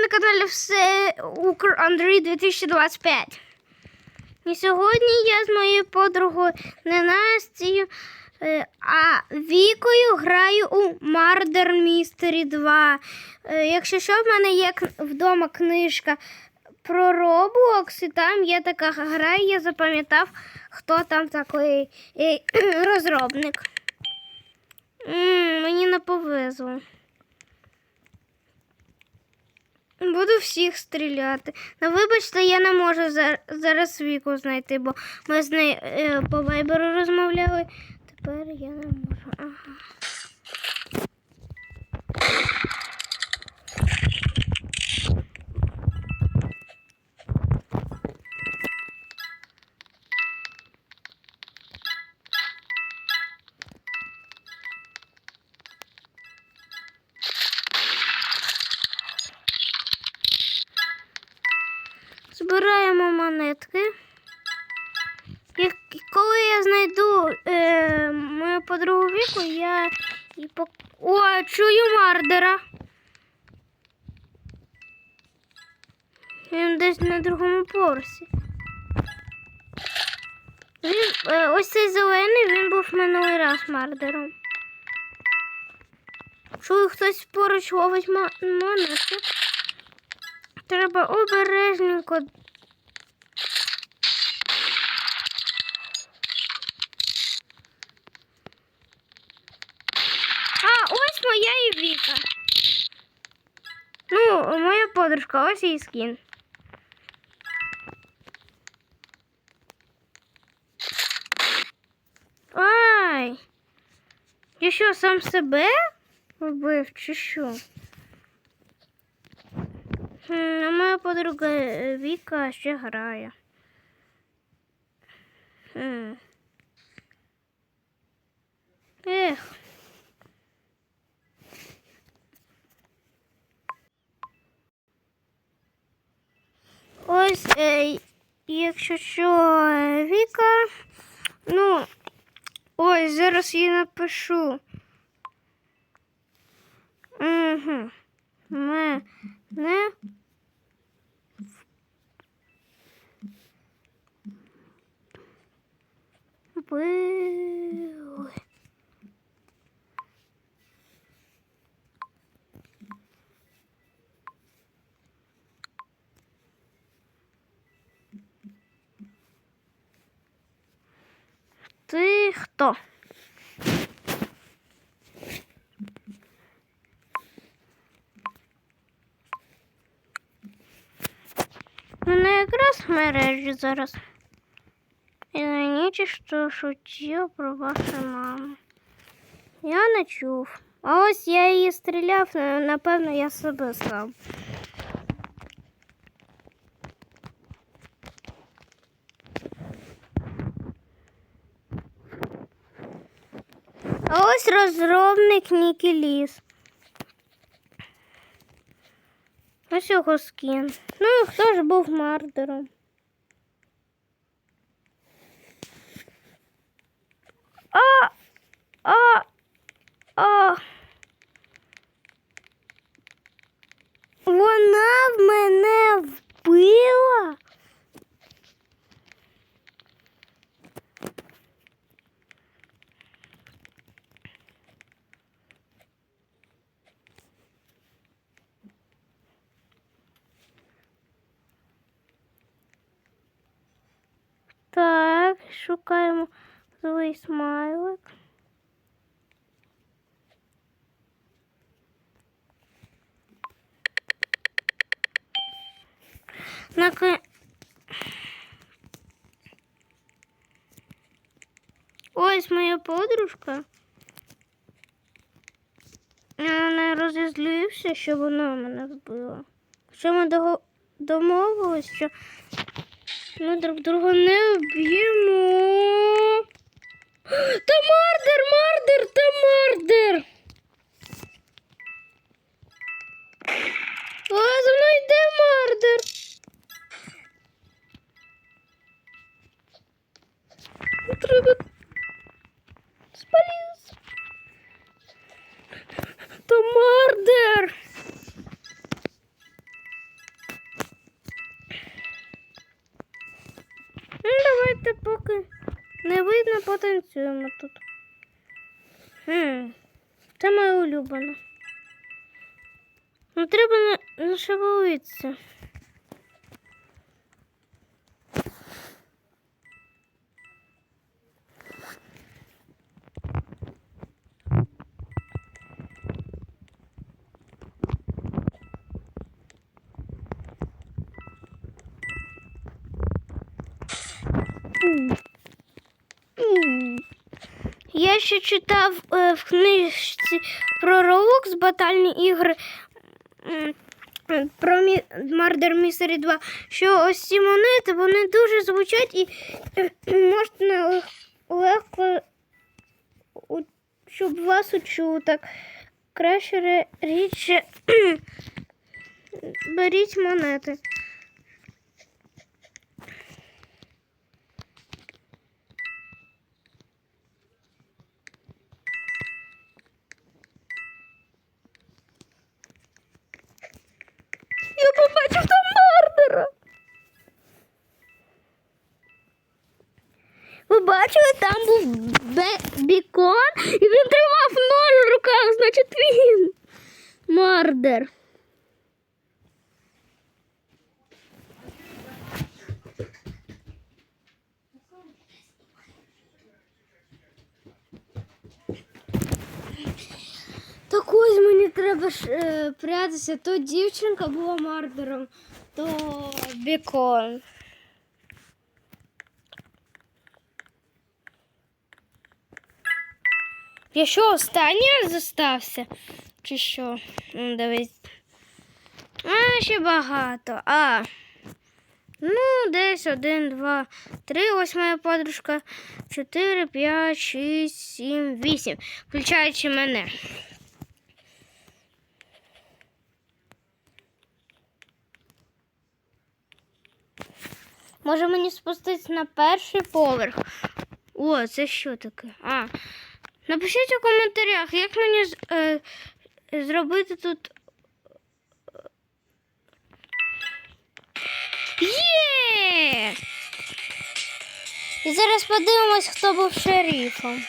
на каналі все Укр Андрій 2025. І сьогодні я з моєю подругою не Настею, е, а Вікою граю у Murder Mystery 2. Е, Якщо що, в мене є вдома книжка про Roblox, і там є така гра, і я запам'ятав, хто там такий розробник. Мені не повезло. Буду всіх стріляти. Ну, вибачте, я не можу зараз віку знайти, бо ми з нею е, по вайберу розмовляли. Тепер я не можу. Ага. І пок... О, чую мардера. Він десь на другому поверсі. Він, е, ось цей зелений, він був минулий раз мардером. Чую, хтось поруч ловить мо- монетки. Треба обережненько. А, ось моя і Віка. Ну, моя подружка, ось її скін. Ай! Я що, сам себе вбив, чи що? А моя подруга е, Віка ще грає. Ех. Ось, е, якщо що, Віка, ну, ось, зараз я напишу. Угу. Мене. Були. Ну Вона якраз в мережі зараз. Извините, что шутил про вашу маму. Я начув. А ось я її стреляв, напевно, я себе сам. Ось розробник Нікіліс. Ось його скін. Ну хто ж був мардером? А, а, а. Вона в мене вбила. Так, шукаємо злий смайлик. Наки... Ось моя подружка. Я не розізлився, що вона мене вбила. Що ми домовились, що ми друг друга не вб'ємо. Та мардер, мардер, та мардер. Давайте поки не видно, потанцюємо тут. Хм, це моє улюблене. Ну, треба не, не шевелитися. Я ще читав е, в книжці про Roblox батальні ігри м, про Murder Mystery 2, що ось ці монети вони дуже звучать і е, можна легко, щоб вас учув. Так краще рідше беріть монети. Мардер. Так ось мені треба ж е, прятатися. То дівчинка була мардером, то бікон. Я що, останній зостався? Чи що? Ну, дивись. А, ще багато. А. Ну, десь один, два, три, ось моя подружка, чотири, п'ять, шість, сім, вісім. Включаючи мене. Може мені спуститись на перший поверх. О, це що таке? А. Напишіть у коментарях, як мені е, зробити тут. Є! І зараз подивимось, хто був шерифом.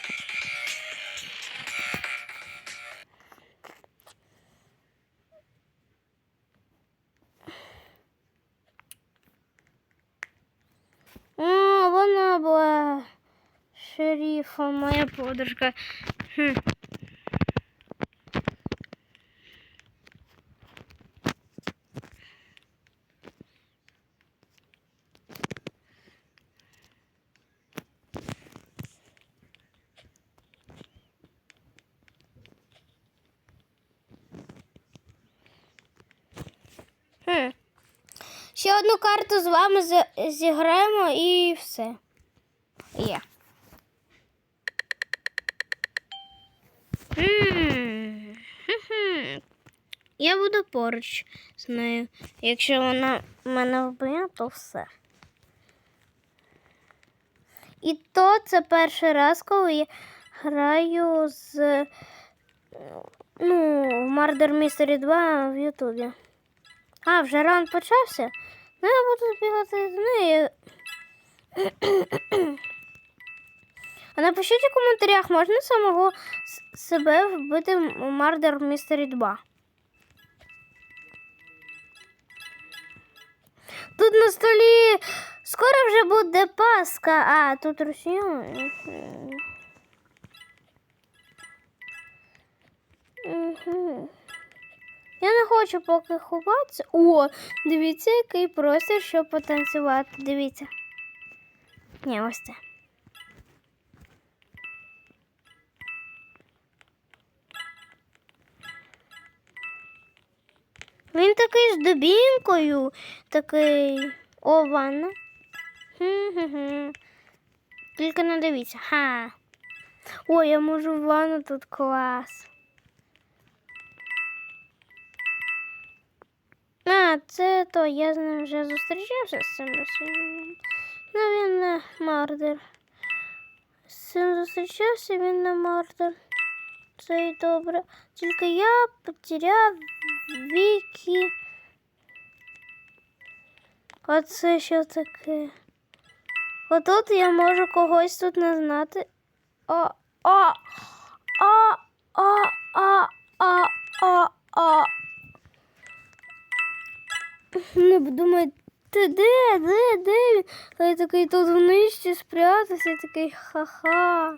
О, вона була шерифом, моя подружка. Хм. Ще одну карту з вами зіграємо і все. Є. Я буду поруч з нею. Якщо вона мене вб'є, то все. І то це перший раз, коли я граю з ну, Murder Mystery 2 в Ютубі. А, вже раунд почався? Ну, я буду збігати з нею. А напишіть у коментарях, можна самого себе вбити у Murder Mystery 2. Тут на столі скоро вже буде Пасха, а тут росіяни. Угу. Я не хочу поки ховатися. О, дивіться, який простір, щоб потанцювати. Дивіться. Ні, ось це. Він такий з дубінкою, такий. О, ванна. Хм-хм-хм. Тільки не. Ха. О, я можу в ванну тут клас. А, це то я з ним вже зустрічався з цим росіянином. Ну, він мардер. З цим зустрічався, він не мардер. Це і добре. Тільки я потеряв віки. А це що таке? Отут я можу когось тут не знати. О, о, а, а, Не думаю, ти де, де, де він? А я такий тут в нижчі спрятався, такий ха-ха.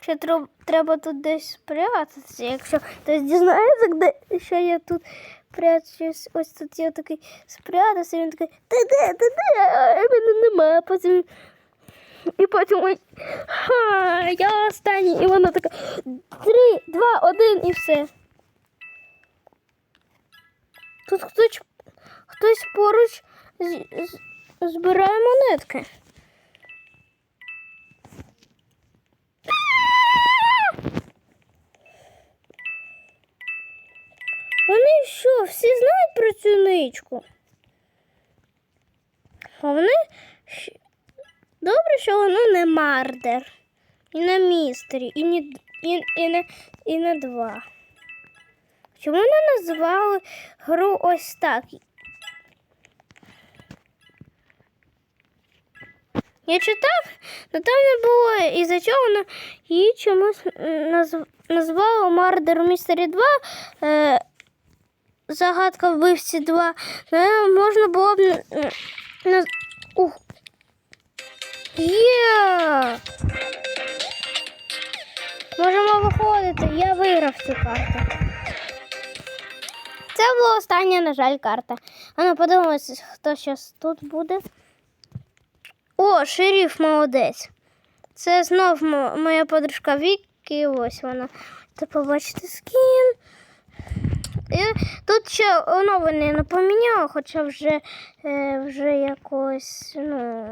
Ще треба тут десь спрятатися, якщо хтось дізнається, де що я тут прячусь. Ось тут я такий спрятався, він такий, ти де, ти де? А мене немає. Потім і потім ой, ха, я останній, і вона така три, два, один і все. Тут хтось, хтось поруч з- з- збирає монетки. Вони що, всі знають про цю ничку? А вони добре, що воно не мардер, і не містері, і не, і, і, не, і не два. Чому не назвали гру ось так? Я читав, але там не було, і за чого воно її чомусь назвали Мардер Містері 2. Е, загадка вбивці 2. Е, можна було б. наз... Ух. Є! Можемо виходити. Я виграв цю карту. Це була остання, на жаль, карта. А ну подивимось, хто зараз тут буде. О, шериф молодець. Це знов моя подружка Вікі. Ось вона. Ти побачите скін. Тут ще оновлення не поміняла, хоча вже, е, вже якось ну,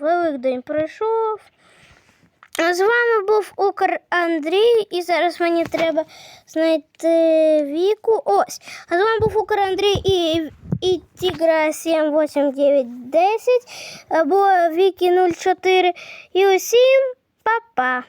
Великдень пройшов. З вами був Укр Андрій, і зараз мені треба знайти віку. Ось. А з вами був Укр Андрій і, і Тігра 78910 або Вікі 04. І усім па-па!